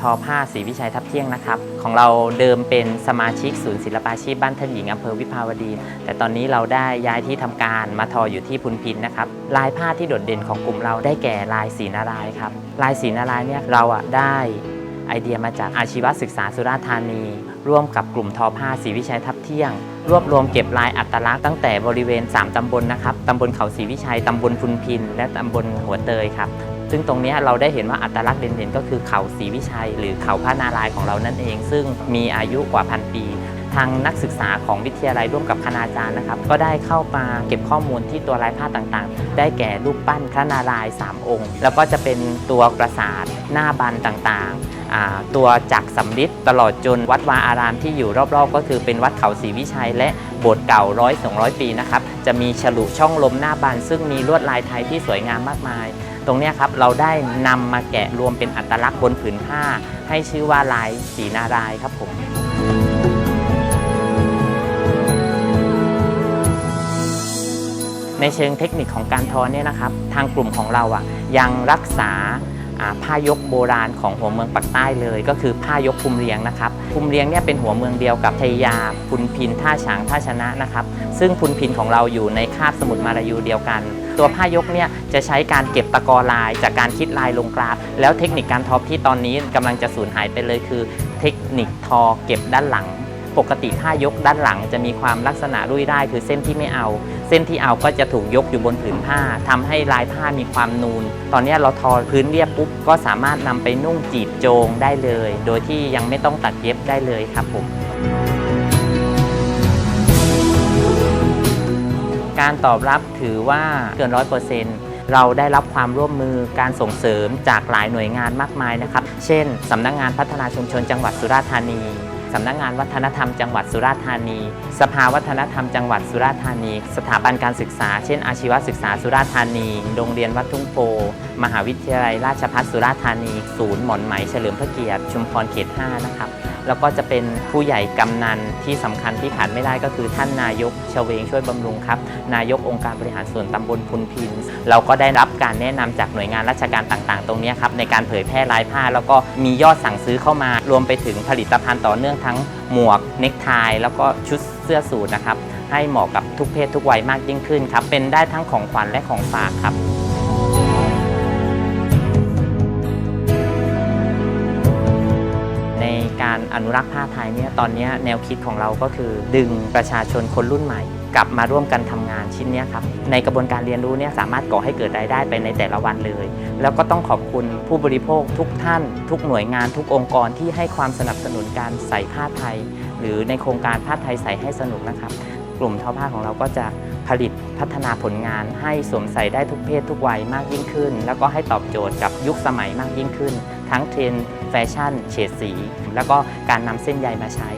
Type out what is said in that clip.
ทอผ้าศรีวิชัยทับเที่ยงนะครับ ของเราเดิมเป็นสมาชิกศูนย์ศิลปาชีพบ้านท่านหญิงอำเภอวิภาวดี แต่ตอนนี้เราได้ย้ายที่ทำการมาทออยู่ที่พุนพินนะครับ ลายผ้าที่โดดเด่นของกลุ่มเราได้แก่ลายสีนารายครับ ลายสีนารายเนี่ยเราอะได้ไอเดียมาจากอาชีวศึกษาสุราษฎร์ธานี ร่วมกับกลุ่มทอผ้าศรีวิชัยทับเที่ยง รวบรวมเก็บลายอัตลักษณ์ตั้งแต่บริเวณ 3 ตำบลนะครับ ตำบลเขาศรีวิชัย ตำบลพุนพิน และตำบลหัวเตยครับ ซึ่งตรงนี้เราได้เห็นว่าอัตลักษณ์เด่นๆ ก็คือเขาศรีวิชัย หรือเขาพระนารายของเรานั่นเอง ซึ่งมีอายุกว่าพันปี ทางนักศึกษาของวิทยาลัยร่วมกับคณาจารย์นะครับ ก็ได้เข้ามาเก็บข้อมูลที่ตัวลายผ้าต่างๆ ได้แก่รูปปั้นพระนารายณ์สามองค์ แล้วก็จะเป็นตัวปราสาทหน้าบันต่างๆตัวจักรสำริดตลอดจนวัดวาอารามที่อยู่รอบๆ ก็คือเป็นวัดเขาศรีวิชัย และโบสถ์เก่าร้อยสองปีนะครับ จะมีฉลุช่องลมหน้าบันซึ่งมีลวดลายไทยที่สวยงามมากมาย ตรงนี้ครับเราได้นำมาแกะรวมเป็นอัตลักษณ์บนผืนผ้า ให้ชื่อว่าลายสีนารายครับผมในเชิงเทคนิคของการทอเนี่ยนะครับ ทางกลุ่มของเราอะยังรักษา ผ้ายกโบราณของหัวเมืองปักใต้เลย ก็คือผ้ายกภูมิเรียงนะครับภูมิเรียงเนี่ยเป็นหัวเมืองเดียวกับชัยยาพุนพินท่าฉางท่าชนะนะครับ ซึ่งพุนพินของเราอยู่ในคาบสมุทรมาลายูเดียวกัน ตัวผ้ายกเนี่ยจะใช้การเก็บตะกอลายจากการคิดลายลงกราฟ แล้วเทคนิคการทอที่ตอนนี้กำลังจะสูญหายไปเลยคือ เทคนิคทอเก็บด้านหลัง ปกติผ้ายกด้านหลังจะมีความลักษณะรุ่ยได้ายคือเส้นที่ไม่เอา เส้นที่เอาก็จะถูกยกอยู่บนผืนผ้าทำให้ลายผ้ามีความนูน ตอนนี้เราทอพื้นเรียบปุ๊บก็สามารถนำไปนุ่งจีบโจงได้เลย โดยที่ยังไม่ต้องตัดเย็บได้เลยครับผมการตอบรับถือว่าเกินร้อยเปอร์เซ็นต์เราได้รับความร่วมมือการส่งเสริมจากหลายหน่วยงานมากมายนะครับ เช่นสำนักงงานพัฒนาชุมชนจังหวัดสุราษฎร์ธานี สำนักงานวัฒนธรรมจังหวัดสุราษฎร์ธานี สภาวัฒนธรรมจังหวัดสุราษฎร์ธานี สถาบันการศึกษา เช่น อาชีวศึกษาสุราษฎร์ธานี โรงเรียนวัดทุ่งโพ มหาวิทยาลัยราชภัฏสุราษฎร์ธานี ศูนย์หมอนไหมเฉลิมพระเกียรติ ชุมพรเขต 5 นะครับ แล้วก็จะเป็นผู้ใหญ่กำนันที่สำคัญที่ขาดไม่ได้ก็คือท่านนายกชเวงช่วยบำรุงครับ นายกองค์การบริหารส่วนตำบลพุนพิน เราก็ได้รับการแนะนำจากหน่วยงานราชการต่างๆ ตรงนี้ครับในการเผยแพร่ลายผ้า แล้วก็มียอดสั่งซื้อเข้ามา รวมไปถึงผลิตภัณฑ์ต่อเนื่องทั้งหมวกเนคไทแล้วก็ชุดเสื้อสูทนะครับให้เหมาะกับทุกเพศทุกวัยมากยิ่งขึ้นครับเป็นได้ทั้งของขวัญและของฝากครับ การอนุรักษ์ผ้าไทยเนี่ยตอนนี้แนวคิดของเราก็คือ ดึงประชาชนคนรุ่นใหม่ กลับมาร่วมกันทำงานชิ้นนี้ครับในกระบวนการเรียนรู้เนี่ยสามารถก่อให้เกิดรายได้ไปในแต่ละวันเลย แล้วก็ต้องขอบคุณผู้บริโภคทุกท่าน ทุกหน่วยงานทุกองค์กรที่ให้ความสนับสนุนการใส่ผ้าไทย หรือในโครงการผ้าไทยใส่ให้สนุกนะครับ กลุ่มทอผ้าของเราก็จะ ผลิตพัฒนาผลงานให้สวมใส่ได้ทุกเพศทุกวัยมากยิ่งขึ้น แล้วก็ให้ตอบโจทย์กับยุคสมัยมากยิ่งขึ้น ทั้งเทรนด์แฟชั่น เฉดสี แล้วก็การนำเส้นใยมาใช้